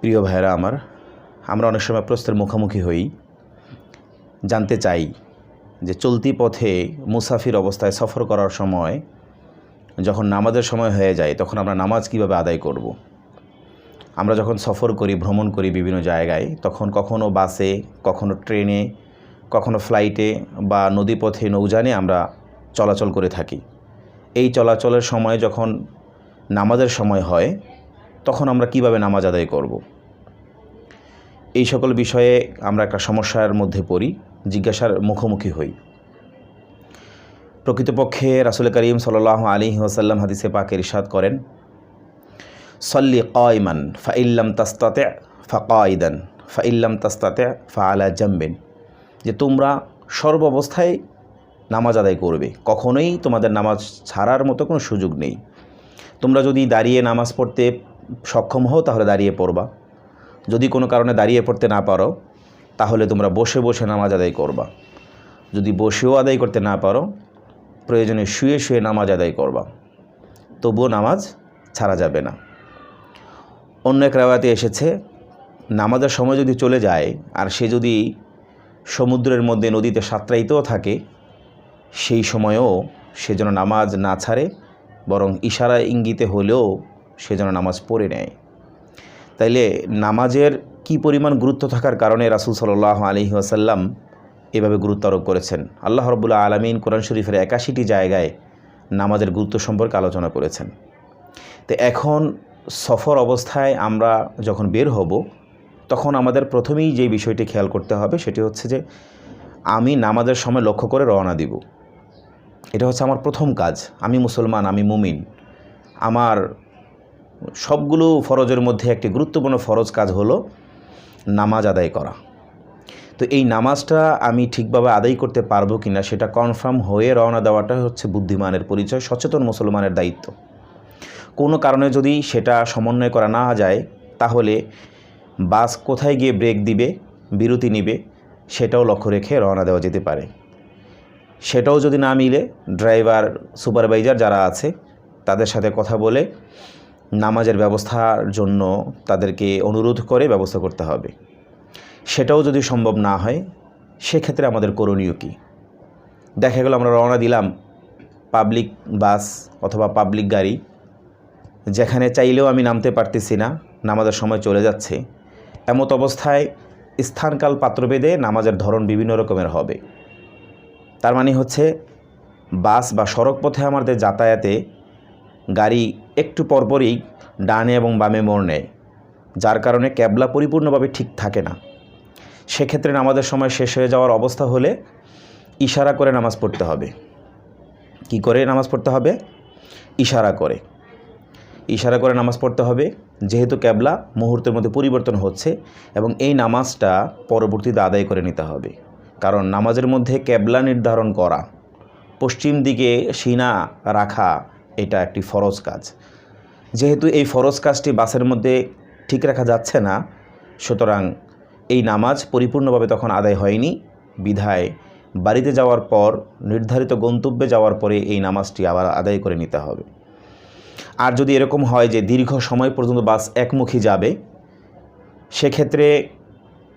প্রিয় ভাইরা আমার, আমরা অনেক সময় প্রশ্নের মুখোমুখি হই জানতে চাই যে চলতি পথে মুসাফির অবস্থায় সফর করার সময়, যখন নামাজের সময় হয়ে যায়, তখন আমরা নামাজ কীভাবে আদায় করব। আমরা যখন সফর করি, ভ্রমণ করি বিভিন্ন জায়গায়, তখন কখনো বাসে, কখনো ট্রেনে, কখনো ফ্লাইটে বা নদীপথে, নৌযানে আমরা চলাচল করে থাকি এই চলাচলের সময় যখন নামাজের সময় হয় তখন আমরা কীভাবে নামাজ আদায় করব। এই সকল বিষয়ে আমরা একটা সমস্যার মধ্যে পড়ি, জিজ্ঞাসার মুখোমুখি হই প্রকৃতপক্ষে রাসুল করিম সাল্লাহ আলী ওসাল্লাম হাদিসে পাকে ইরশাদ করেন, সল্লি কয়মান ফাইল্লাম তাস্তাতে ফাকাইদান ফাইল্লাম তাস্তাতে ফা আলা জাম্বেন যে তোমরা সর্ব অবস্থায় নামাজ আদায় করবে, কখনোই তোমাদের নামাজ ছাড়ার মতো কোনো সুযোগ নেই তোমরা যদি দাঁড়িয়ে নামাজ পড়তে সক্ষম হও, তাহলে দাঁড়িয়ে পড়বা। যদি কোনো কারণে দাঁড়িয়ে পড়তে না পারো, তাহলে তোমরা বসে বসে নামাজ আদায় করবা। যদি বসেও আদায় করতে না পারো, প্রয়োজনে শুয়ে শুয়ে নামাজ আদায় করবা। তবুও নামাজ ছাড়া যাবে না। অন্য এক রাওয়াতে এসেছে, নামাজের সময় যদি চলে যায়, আর সে যদি সমুদ্রের মধ্যে নদীতে সাঁতরাইতেও থাকে, সেই সময়েও সে যেন নামাজ না ছাড়ে, বরং ইশারা ইঙ্গিতে হলেও সে যেন নামাজ পড়ে নেয়। তাইলে নামাজের কি পরিমাণ গুরুত্ব থাকার কারণে রাসুল সাল্লাহ আলী আসাল্লাম এভাবে গুরুত্ব আরোপ করেছেন? আল্লাহ রবুল্লা আলমিন কোরআন শরীফের একাশিটি জায়গায় নামাজের গুরুত্ব সম্পর্কে আলোচনা করেছেন। তো এখন সফর অবস্থায় আমরা যখন বের হব, তখন আমাদের প্রথমেই যে বিষয়টি খেয়াল করতে হবে সেটি হচ্ছে যে আমি নামাজের সময় লক্ষ্য করে রওনা দিব। এটা হচ্ছে আমার প্রথম কাজ। আমি মুসলমান, আমি মুমিন। আমার সবগুলো ফরজের মধ্যে একটি গুরুত্বপূর্ণ ফরজ কাজ হলো নামাজ আদায় করা। তো এই নামাজটা আমি ঠিকভাবে আদায় করতে পারব কি না সেটা কনফার্ম হয়ে রওনা দেওয়াটা হচ্ছে বুদ্ধিমানের পরিচয়, সচেতন মুসলমানের দায়িত্ব। কোনো কারণে যদি সেটা সমন্বয় করা না যায়, তাহলে বাস কোথায় গিয়ে ব্রেক দিবে, বিরতি নিবে, সেটাও লক্ষ্য রেখে রওনা দেওয়া যেতে পারে। সেটাও যদি না মিলে, ড্রাইভার, সুপারভাইজার যারা আছে, তাদের সাথে কথা বলে নামাজের ব্যবস্থার জন্য তাদেরকে অনুরোধ করে ব্যবস্থা করতে হবে। সেটাও যদি সম্ভব না হয়, সেক্ষেত্রে আমাদের করণীয় কী? দেখা গেল আমরা রওনা দিলাম পাবলিক বাস অথবা পাবলিক গাড়ি, যেখানে চাইলেও আমি নামতে পারতেছি না, নামাজের সময় চলে যাচ্ছে। এমত অবস্থায় স্থানকাল পাত্রভেদে নামাজের ধরন বিভিন্ন রকমের হবে। তার মানে হচ্ছে বাস বা সড়ক পথে আমাদের যাতায়াতে গাড়ি একটু পরপরই ডানে এবং বামে মোড় নেয়, যার কারণে ক্যাবলা পরিপূর্ণভাবে ঠিক থাকে না। সেক্ষেত্রে নামাজের সময় শেষ হয়ে যাওয়ার অবস্থা হলে ইশারা করে নামাজ পড়তে হবে। কি করে নামাজ পড়তে হবে? ইশারা করে। ইশারা করে নামাজ পড়তে হবে, যেহেতু ক্যাবলা মুহূর্তের মধ্যে পরিবর্তন হচ্ছে এবং এই নামাজটা পরবর্তীতে আদায় করে নিতে হবে। কারণ নামাজের মধ্যে ক্যাবলা নির্ধারণ করা, পশ্চিম দিকে সিনা রাখা এটা একটি ফরজ কাজ। যেহেতু এই ফরজ কাজটি বাসের মধ্যে ঠিক রাখা যাচ্ছে না, সুতরাং এই নামাজ পরিপূর্ণভাবে তখন আদায় হয়নি। বিধায় বাড়িতে যাওয়ার পর, নির্ধারিত গন্তব্যে যাওয়ার পরে এই নামাজটি আবার আদায় করে নিতে হবে। আর যদি এরকম হয় যে দীর্ঘ সময় পর্যন্ত বাস একমুখী যাবে, সেক্ষেত্রে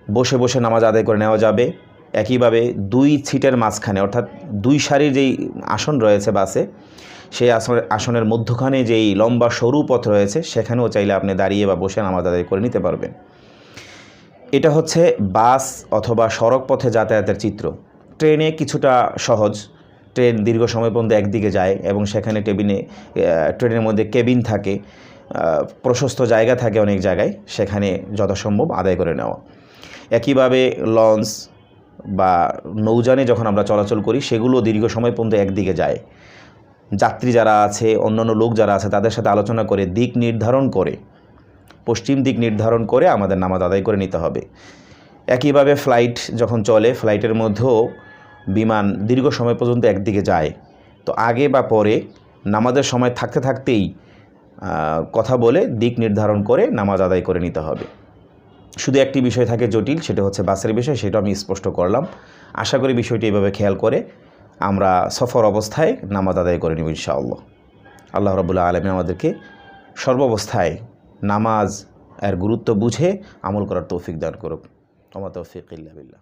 বসে বসে নামাজ আদায় করে নেওয়া যাবে। একইভাবে দুই সিটের মাঝখানে, অর্থাৎ দুই সারির যেই আসন রয়েছে বাসে সেই আসনের আসনের মধ্যখানে যেই লম্বা সরু পথ রয়েছে, সেখানেও চাইলে আপনি দাঁড়িয়ে বা বসে নামাজ আদায় করে নিতে পারবেন। এটা হচ্ছে বাস অথবা সড়ক পথে যাতায়াতের চিত্র। ট্রেনে কিছুটা সহজ। ট্রেন দীর্ঘ সময় পর্যন্ত একদিকে যায় এবং সেখানে টেবিনে ট্রেনের মধ্যে কেবিন থাকে প্রশস্ত জায়গা থাকে অনেক জায়গায়, সেখানে যথাসম্ভব আদায় করে নেওয়া। একইভাবে লঞ্চ বা নৌযানে যখন আমরা চলাচল করি, সেগুলো দীর্ঘ সময় পর্যন্ত একদিকে যায়। যাত্রী যারা আছে, অন্যান্য লোক যারা আছে, তাদের সাথে আলোচনা করে, দিক নির্ধারণ করে, পশ্চিম দিক নির্ধারণ করে আমাদের নামাজ আদায় করে নিতে হবে। একইভাবে ফ্লাইট যখন চলে ফ্লাইটের মধ্যেও বিমান দীর্ঘ সময় পর্যন্ত একদিকে যায়। তো আগে বা পরে নামাজের সময় থাকতে থাকতেই কথা বলে, দিক নির্ধারণ করে নামাজ আদায় করে নিতে হবে। শুধু একটি বিষয় থাকে জটিল, সেটা হচ্ছে বাসের বিষয়, সেটা আমি স্পষ্ট করলাম। আশা করি বিষয়টি এভাবে খেয়াল করে আমরা সফর অবস্থায় নামাজ আদায় করে নেব ইনশাআল্লাহ। আল্লাহ রবুল্লাহ আলমী আমাদেরকে সর্বাবস্থায় নামাজ এর গুরুত্ব বুঝে আমল করার তৌফিক দান করুক। আমার তৌফিক ইল্লা